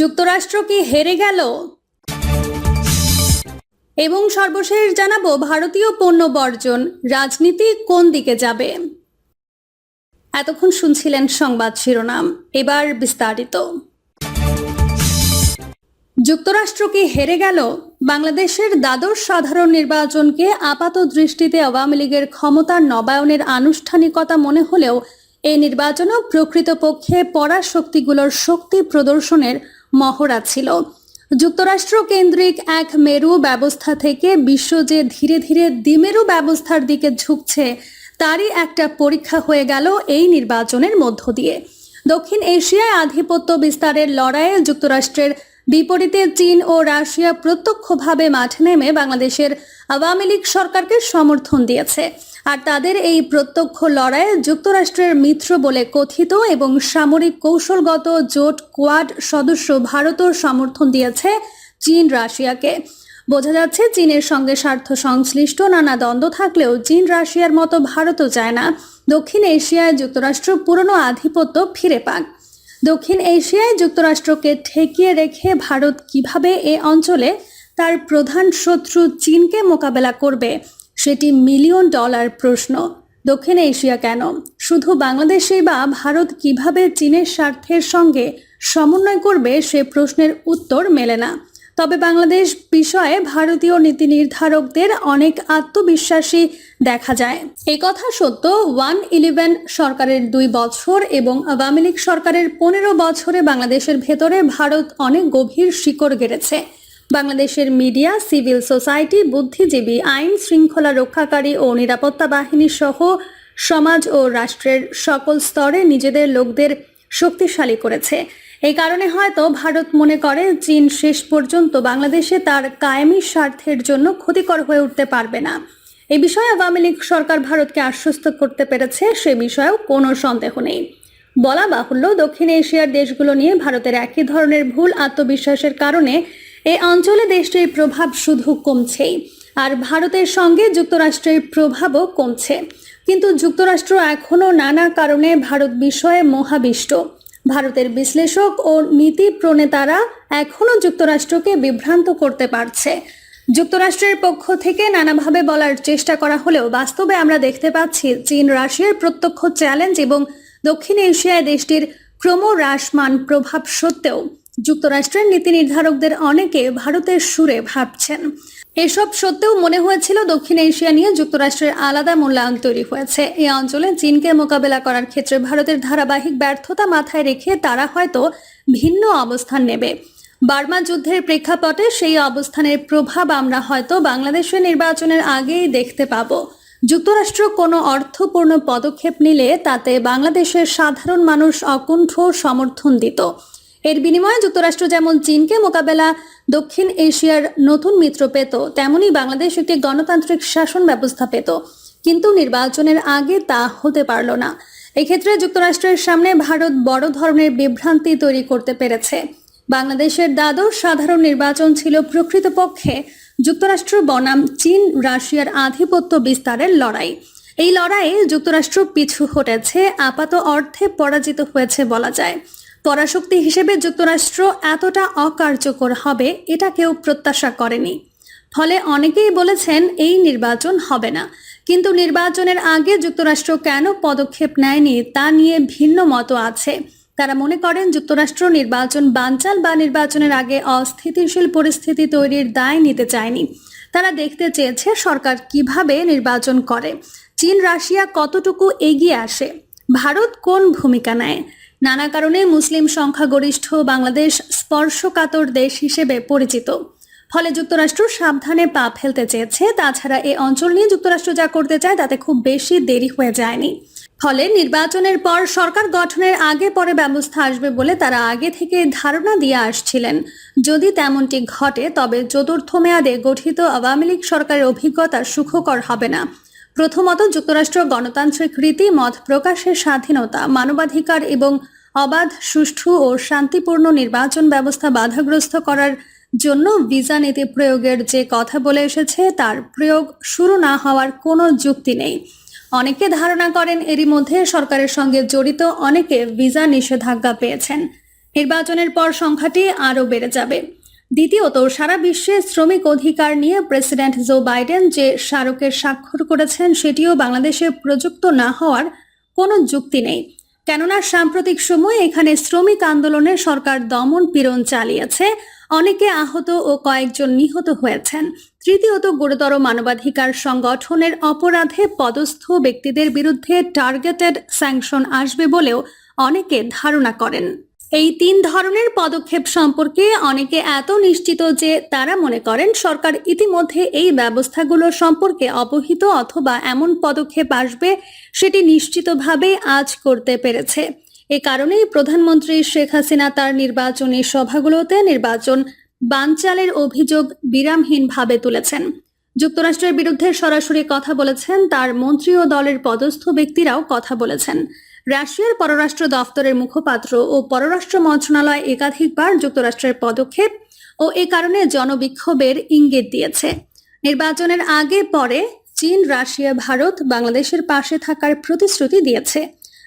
যুক্তরাষ্ট্র কি হেরে গেল? এবং সর্বশেষ জানাব ভারতীয় পণ্য বর্জন, রাজনীতি কোন দিকে যাবে? এতক্ষণ শুনছিলেন সংবাদ শিরোনাম, এবার বিস্তারিত। যুক্তরাষ্ট্র কি হেরে গেল? বাংলাদেশের দ্বাদশ সাধারণ নির্বাচনকে আপাত দৃষ্টিতে আওয়ামী লীগের ক্ষমতার নবায়নের আনুষ্ঠানিকতা মনে হলেও, এই নির্বাচনও প্রকৃতপক্ষে পরাশক্তিগুলোর শক্তি প্রদর্শনের মহড়া ছিল। যুক্তরাষ্ট্র কেন্দ্রিক এক মেরু ব্যবস্থা থেকে বিশ্ব যে ধীরে ধীরে দ্বিমেরু ব্যবস্থার দিকে ঝুঁকছে, তারই একটা পরীক্ষা হয়ে গেল এই নির্বাচনের মধ্য দিয়ে। দক্ষিণ এশিয়ায় আধিপত্য বিস্তারের লড়াইয়ে যুক্তরাষ্ট্রের বিপরীতে চীন ও রাশিয়া প্রত্যক্ষভাবে মাঠে নেমে বাংলাদেশের আওয়ামী লীগ সরকারকে সমর্থন দিয়েছে। আর তাদের এই প্রত্যক্ষ লড়াইয়ে যুক্তরাষ্ট্রের মিত্র বলে কথিত এবং সামরিক কৌশলগত জোট কোয়াড সদস্য ভারতও সমর্থন দিয়েছে চীন রাশিয়াকে। বোঝা যাচ্ছে চীনের সঙ্গে স্বার্থ সংশ্লিষ্ট নানা দ্বন্দ্ব থাকলেও চীন রাশিয়ার মতো ভারতও চায় না। দক্ষিণ এশিয়ায় যুক্তরাষ্ট্র পুরনো আধিপত্য ফিরে পাক। দক্ষিণ এশিয়ায় যুক্তরাষ্ট্রকে ঠেকিয়ে রেখে ভারত কীভাবে এ অঞ্চলে তার প্রধান শত্রু চীনকে মোকাবেলা করবে? সেটি মিলিয়ন ডলার প্রশ্ন। দক্ষিণ এশিয়া কেন? শুধু বাংলাদেশেই বা ভারত কীভাবে চীনের স্বার্থের সঙ্গে সমন্বয় করবে সে প্রশ্নের উত্তর মেলে না। তবে বাংলাদেশ বিষয়ে ভারতীয় নীতি নির্ধারকদের অনেক আত্মবিশ্বাসী দেখা যায়। এই কথা সত্য, ওয়ান ইলেভেন সরকারের দুই বছর এবং আওয়ামী লীগ সরকারের পনেরো বছরে বাংলাদেশের ভেতরে ভারত অনেক গভীর শিকড় গেড়েছে। বাংলাদেশের মিডিয়া, সিভিল সোসাইটি, বুদ্ধিজীবী, আইন শৃঙ্খলা রক্ষাকারী ও নিরাপত্তা বাহিনী সহ সমাজ ও রাষ্ট্রের সকল স্তরে নিজেদের লোকদের শক্তিশালী করেছে। এই কারণে হয়তো ভারত মনে করে চীন শেষ পর্যন্ত বাংলাদেশে তার কায়েমি স্বার্থের জন্য ক্ষতিকর হয়ে উঠতে পারবে না। এ বিষয়ে আওয়ামী লীগ সরকার ভারতকে আশ্বস্ত করতে পেরেছে, সে বিষয়েও কোনো সন্দেহ নেই। বলা বাহুল্য, দক্ষিণ এশিয়ার দেশগুলো নিয়ে ভারতের একই ধরনের ভুল আত্মবিশ্বাসের কারণে এই অঞ্চলে দেশটির প্রভাব শুধু কমছেই আর ভারতের সঙ্গে যুক্তরাষ্ট্রের প্রভাবও কমছে। কিন্তু যুক্তরাষ্ট্র এখনও নানা কারণে ভারত বিষয়ে মহাবিষ্ট। ভারতের বিশ্লেষক ও নীতি প্রণেতারা এখনও যুক্তরাষ্ট্রকে বিভ্রান্ত করতে পারছে। যুক্তরাষ্ট্রের পক্ষ থেকে নানাভাবে বলার চেষ্টা করা হলেও বাস্তবে আমরা দেখতে পাচ্ছি চীন, রাশিয়ার প্রত্যক্ষ চ্যালেঞ্জ এবং দক্ষিণ এশিয়ায় দেশটির ক্রমহ্রাসমান প্রভাব সত্ত্বেও। যুক্তরাষ্ট্রের নীতি নির্ধারকদের অনেকে ভারতের সুরে ভাবছেন। এসব সত্ত্বেও মনে হয়েছিল দক্ষিণ এশিয়া নিয়ে যুক্তরাষ্ট্রের আলাদা মূল্যায়ন তৈরি হয়েছে। এই অঞ্চলে চীনকে মোকাবেলা করার ক্ষেত্রে ভারতের ধারাবাহিক ব্যর্থতা মাথায় রেখে তারা হয়তো ভিন্ন অবস্থান নেবে। বার্মা যুদ্ধের প্রেক্ষাপটে সেই অবস্থানের প্রভাব আমরা হয়তো বাংলাদেশের নির্বাচনের আগেই দেখতে পাবো। যুক্তরাষ্ট্র কোনো অর্থপূর্ণ পদক্ষেপ নিলে তাতে বাংলাদেশের সাধারণ মানুষ অকুণ্ঠ সমর্থন দিত। এর বিনিময়ে যুক্তরাষ্ট্র যেমন চীনকে মোকাবেলা, দক্ষিণ এশিয়ার নতুন মিত্র পেত, তেমনি বাংলাদেশ একটি গণতান্ত্রিক শাসন ব্যবস্থা পেত। কিন্তু নির্বাচনের আগে তা হতে পারল না। এক্ষেত্রে যুক্তরাষ্ট্রের সামনে ভারত বড় ধরনের বিভ্রান্তি তৈরি করতে পেরেছে। বাংলাদেশের দ্বাদশ সাধারণ নির্বাচন ছিল প্রকৃতপক্ষে যুক্তরাষ্ট্র বনাম চীন, রাশিয়ার আধিপত্য বিস্তারের লড়াই। এই লড়াইয়ে যুক্তরাষ্ট্র পিছু হটেছে, আপাত অর্থে পরাজিত হয়েছে বলা যায়। পরাশক্তি হিসেবে যুক্তরাষ্ট্র এতটা অকার্যকর হবে, এটা কেউ প্রত্যাশা করেনি। ফলে অনেকেই বলেছেন এই নির্বাচন হবে না। কিন্তু নির্বাচনের আগে যুক্তরাষ্ট্র কেন পদক্ষেপ নেয়নি, তা নিয়ে ভিন্ন মত আছে। তারা মনে করেন যুক্তরাষ্ট্র নির্বাচন বানচাল বা নির্বাচনের আগে অস্থিতিশীল পরিস্থিতি তৈরির দায় নিতে চায়নি। তারা দেখতে চেয়েছে সরকার কীভাবে নির্বাচন করে। চীন, রাশিয়া কতটুকু এগিয়ে আসে, ভারত কোন ভূমিকা নেয় নানা কারণে মুসলিম সংখ্যাগরিষ্ঠ বাংলাদেশ স্পর্শকাতর দেশ হিসেবে পরিচিত। ফলে যুক্তরাষ্ট্র সাবধানে পা ফেলতে চেয়েছে। তাছাড়া এই অঞ্চল নিয়ে যুক্তরাষ্ট্র যা করতে চায়, তাতে খুব বেশি দেরি হয়ে যায়নি। ফলে নির্বাচনের পর সরকার গঠনের আগে পরে ব্যবস্থা আসবে বলে তারা আগে থেকে ধারণা দিয়ে আসছিলেন। যদি তেমনটি ঘটে, তবে চতুর্থ মেয়াদে গঠিত আওয়ামী লীগ সরকারের অভিজ্ঞতা সুখকর হবে না। প্রথমত যুক্তরাষ্ট্র গণতান্ত্রিক রীতি, মত প্রকাশের স্বাধীনতা, মানবাধিকার এবং অবাধ, সুষ্ঠু ও শান্তিপূর্ণ নির্বাচন ব্যবস্থা বাধাগ্রস্ত করার জন্য ভিসা নীতি প্রয়োগের যে কথা বলে এসেছে, তার প্রয়োগ শুরু না হওয়ার কোনো যুক্তি নেই। অনেকে ধারণা করেন এরই মধ্যে সরকারের সঙ্গে জড়িত অনেকে ভিসা নিষেধাজ্ঞা পেয়েছেন। নির্বাচনের পর সংখ্যাটি আরও বেড়ে যাবে। দ্বিতীয়ত, সারা বিশ্বে শ্রমিক অধিকার নিয়ে প্রেসিডেন্ট জো বাইডেন যে স্মারকের স্বাক্ষর করেছেন, সেটিও বাংলাদেশে প্রযুক্ত না হওয়ার কোনো যুক্তি নেই। কেননা, সাম্প্রতিক সময়ে এখানে শ্রমিক আন্দোলনে সরকার দমন পীড়ন চালিয়েছে, অনেকে আহত ও কয়েকজন নিহত হয়েছেন। তৃতীয়ত, গুরুতর মানবাধিকার সংগঠনের অপরাধে পদস্থ ব্যক্তিদের বিরুদ্ধে টার্গেটেড স্যাংশন আসবে বলেও অনেকে ধারণা করেন। এই তিন ধরনের পদক্ষেপ সম্পর্কে অনেকে এত নিশ্চিত যে তারা মনে করেন সরকার ইতিমধ্যে এই ব্যবস্থাগুলো সম্পর্কে অবহিত অথবা এমন পদক্ষেপ আসবে সেটি নিশ্চিতভাবে আজ করতে পেরেছে। এ কারণেই প্রধানমন্ত্রী শেখ হাসিনা তার নির্বাচনী সভাগুলোতে নির্বাচন বানচালের অভিযোগ বিরামহীনভাবে তুলেছেন। যুক্তরাষ্ট্রের বিরুদ্ধে সরাসরি কথা বলেছেন তার মন্ত্রী ও দলের পদস্থ ব্যক্তিরাও কথা বলেছেন। রাশিয়ার পররাষ্ট্র দফতরের মুখপাত্র ও পররাষ্ট্র মন্ত্রণালয় একাধিকবার যুক্তরাষ্ট্রের পদক্ষেপ ও এ কারণে জনবিক্ষোভের ইঙ্গিত দিয়েছে। নির্বাচনের আগে পরে চীন, রাশিয়া, ভারত বাংলাদেশের পাশে থাকার প্রতিশ্রুতি দিয়েছে।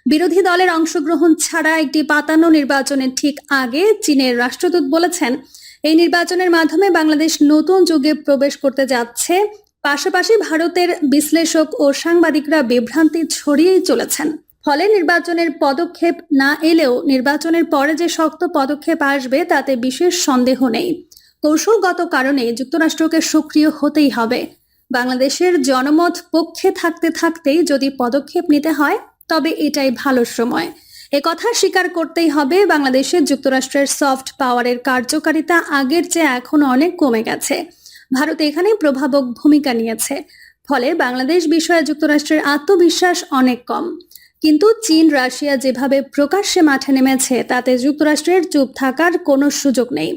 বিরোধী দলের অংশগ্রহণ ছাড়া একটি পাতানো নির্বাচনের ঠিক আগে চীনের রাষ্ট্রদূত বলেছেন, এই নির্বাচনের মাধ্যমে বাংলাদেশ নতুন যুগে প্রবেশ করতে যাচ্ছে। পাশাপাশি ভারতের বিশ্লেষক ও সাংবাদিকরা বিভ্রান্তি ছড়িয়েই চলেছেন। ফলে নির্বাচনের পদক্ষেপ না এলেও নির্বাচনের পরে যে শক্ত পদক্ষেপ আসবে তাতে বিশেষ সন্দেহ নেই। কৌশলগত কারণে যুক্তরাষ্ট্রকে সক্রিয় হতেই হবে। বাংলাদেশের জনমত পক্ষে থাকতে থাকতেই যদি পদক্ষেপ নিতে হয়, তবে এটাই ভালো সময়। কথা স্বীকার করতেই হবে বাংলাদেশের যুক্তরাষ্ট্রের সফট পাওয়ারের কার্যকারিতা আগের চেয়ে এখন অনেক কমে গেছে। ভারত এখানে প্রভাবক ভূমিকা নিয়েছে। ফলে বাংলাদেশ বিষয়ে যুক্তরাষ্ট্রের আত্মবিশ্বাস অনেক কম। কিন্তু চীন, রাশিয়া যেভাবে প্রকাশ্যে মাঠে নেমেছে, তাতে যুক্তরাষ্ট্রের চুপ থাকার কোনো সুযোগ নেই।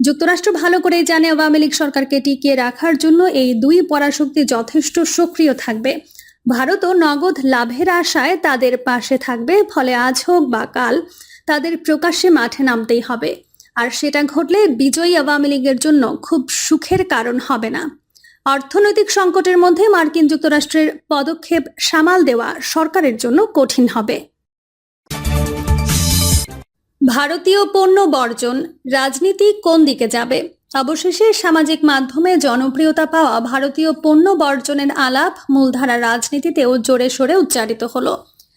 যুক্তরাষ্ট্র ভালো করেই জানে আওয়ামী লীগ সরকারকে টিকিয়ে রাখার জন্য এই দুই পরাশক্তি যথেষ্ট সক্রিয় থাকবে। ভারতও নগদ লাভের আশায় তাদের পাশে থাকবে, ফলে আজ হোক বা কাল তাদের প্রকাশ্যে মাঠে নামতেই হবে। আর সেটা ঘটলে বিজয়ী আওয়ামী লীগের জন্য খুব সুখের কারণ হবে না। অর্থনৈতিক সংকটের মধ্যে মার্কিন যুক্তরাষ্ট্রের পদক্ষেপ সামাল দেওয়া সরকারের জন্য কঠিন হবে। ভারতীয় পণ্য বর্জন রাজনীতি কোন দিকে যাবে? অবশেষে সামাজিক মাধ্যমে জনপ্রিয়তা পাওয়া ভারতীয় পণ্য বর্জনের আলাপ মূলধারা রাজনীতিতেও জোরে সোরে উচ্চারিত হলো।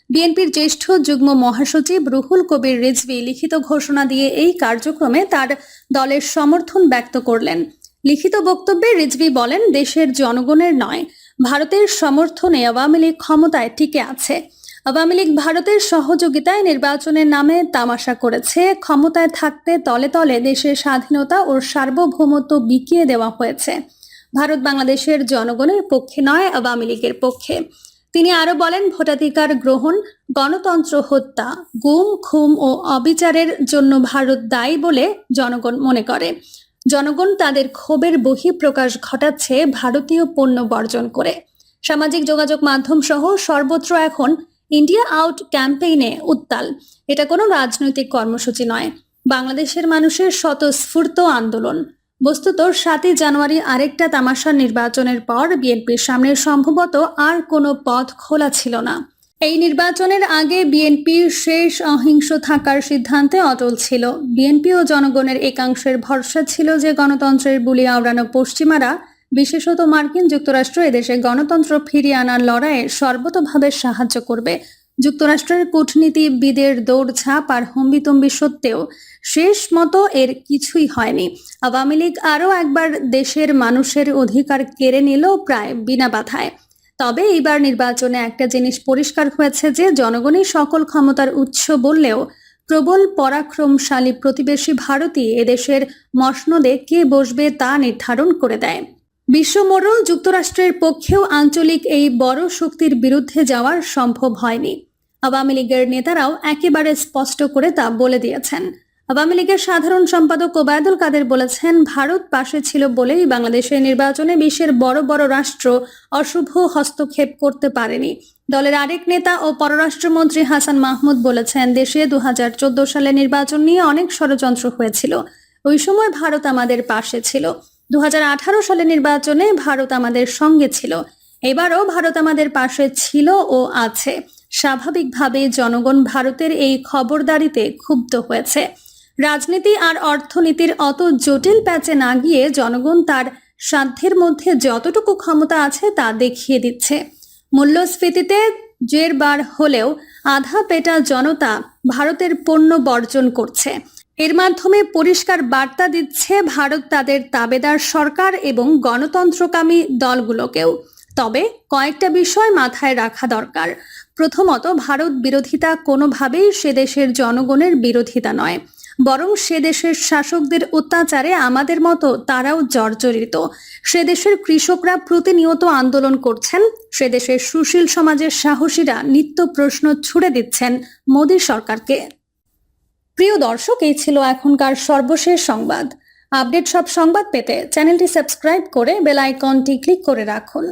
বিএনপির জ্যেষ্ঠ যুগ্ম মহাসচিব রুহুল কবির রিজভি লিখিত ঘোষণা দিয়ে এই কার্যক্রমে তার দলের সমর্থন ব্যক্ত করলেন। লিখিত বক্তব্যে রিজভি বলেন, দেশের জনগণের নয়, ভারতের সমর্থনে আওয়ামী লীগ ক্ষমতায় টিকে আছে। আওয়ামী লীগ ভারতের সহযোগিতায় নির্বাচনের নামে তামাশা করেছে। ক্ষমতায় থাকতে তলে তলে দেশের স্বাধীনতা ও সার্বভৌমত্ব বিকিয়ে দেওয়া হয়েছে। ভারত বাংলাদেশের জনগণের পক্ষে নয়, আওয়ামী লীগের পক্ষে। তিনি আরও বলেন, ভোটাধিকার গ্রহণ, গণতন্ত্র হত্যা, গুম, খুম ও অবিচারের জন্য ভারত দায়ী বলে জনগণ মনে করে। জনগণ তাদের ক্ষোভের বহিঃপ্রকাশ ঘটাচ্ছে ভারতীয় পণ্য বর্জন করে। সামাজিক যোগাযোগ মাধ্যম সহ সর্বত্র এখন ইন্ডিয়া আউট ক্যাম্পেইনে উত্তাল। এটা কোনো রাজনৈতিক কর্মসূচি নয়। বাংলাদেশের মানুষের স্বতঃস্ফূর্ত আন্দোলন। বস্তুত সাতই জানুয়ারি আরেকটা তামাশার নির্বাচনের পর বিএনপির সামনে সম্ভবত আর কোনো পথ খোলা ছিল না। এই নির্বাচনের আগে বিএনপির শেষ অহিংস থাকার সিদ্ধান্তে অটল ছিল। বিএনপি ও জনগণের একাংশের ভরসা ছিল যে গণতন্ত্রের বুলি আওড়ানো পশ্চিমারা, বিশেষত মার্কিন যুক্তরাষ্ট্র, এদেশে গণতন্ত্র ফিরিয়ে আনার লড়াইয়ে সর্বতভাবে সাহায্য করবে। যুক্তরাষ্ট্রের কূটনীতিবিদের দৌড়ঝাঁপ আর হম্বিতম্বি সত্ত্বেও শেষ মতো এর কিছুই হয়নি। আওয়ামী লীগ আরও একবার দেশের মানুষের অধিকার কেড়ে নিল প্রায় বিনা বাধায়। তবে এইবার নির্বাচনে একটা জিনিস পরিষ্কার হয়েছে যে জনগণই সকল ক্ষমতার উৎস বললেও প্রবল পরাক্রমশালী প্রতিবেশী ভারতই এদেশের মসনদে কে বসবে তা নির্ধারণ করে দেয়। বিশ্বমোড়ল যুক্তরাষ্ট্রের পক্ষেও আঞ্চলিক এই বড় শক্তির বিরুদ্ধে যাওয়ার সম্ভব হয়নি। আওয়ামী লীগের নেতারাও একেবারে স্পষ্ট করে তা বলে দিয়েছেন। আওয়ামী লীগের সাধারণ সম্পাদক ওবায়দুল কাদের বলেছেন, ভারত পাশে ছিল বলেই বাংলাদেশের নির্বাচনে বিশ্বের বড় বড় রাষ্ট্র অশুভ হস্তক্ষেপ করতে পারেনি। দলের আরেক নেতা ও পররাষ্ট্রমন্ত্রী হাসান মাহমুদ বলেছেন, দেশে দু সালে নির্বাচন নিয়ে অনেক ষড়যন্ত্র হয়েছিল। ওই সময় ভারত আমাদের পাশে ছিল। দু সালে নির্বাচনে ভারত আমাদের সঙ্গে ছিল। এবারও ভারত আমাদের পাশে ছিল ও আছে। স্বাভাবিকভাবে জনগণ ভারতের এই খবরদারিতে ক্ষুব্ধ হয়েছে। রাজনীতি আর অর্থনীতির অত জটিল প্যাচে না গিয়ে জনগণ তার সাধ্যের মধ্যে যতটুকু ক্ষমতা আছে তা দেখিয়ে দিচ্ছে। মূল্যস্ফীতিতে জেরবার হলেও আধা পেটা জনতা ভারতের পণ্য বর্জন করছে। এর মাধ্যমে পরিষ্কার বার্তা দিচ্ছে ভারত তাদের তাবেদার সরকার এবং গণতন্ত্রকামী দলগুলোকেও। তবে কয়েকটা বিষয় মাথায় রাখা দরকার। প্রথমত, ভারত বিরোধিতা কোনোভাবেই সে দেশের জনগণের বিরোধিতা নয়। বরং সে দেশের শাসকদের অত্যাচারে আমাদের মতো তারাও জর্জরিত। সে দেশের কৃষকরা প্রতিনিয়ত আন্দোলন করছেন। সে দেশের সুশীল সমাজের সাহসীরা নিত্য প্রশ্ন ছুড়ে দিচ্ছেন মোদী সরকারকে। প্রিয় দর্শক, এই ছিল এখনকার সর্বশেষ সংবাদ। আপডেট সব সংবাদ পেতে চ্যানেলটি সাবস্ক্রাইব করে বেল আইকনটি ক্লিক করে রাখুন।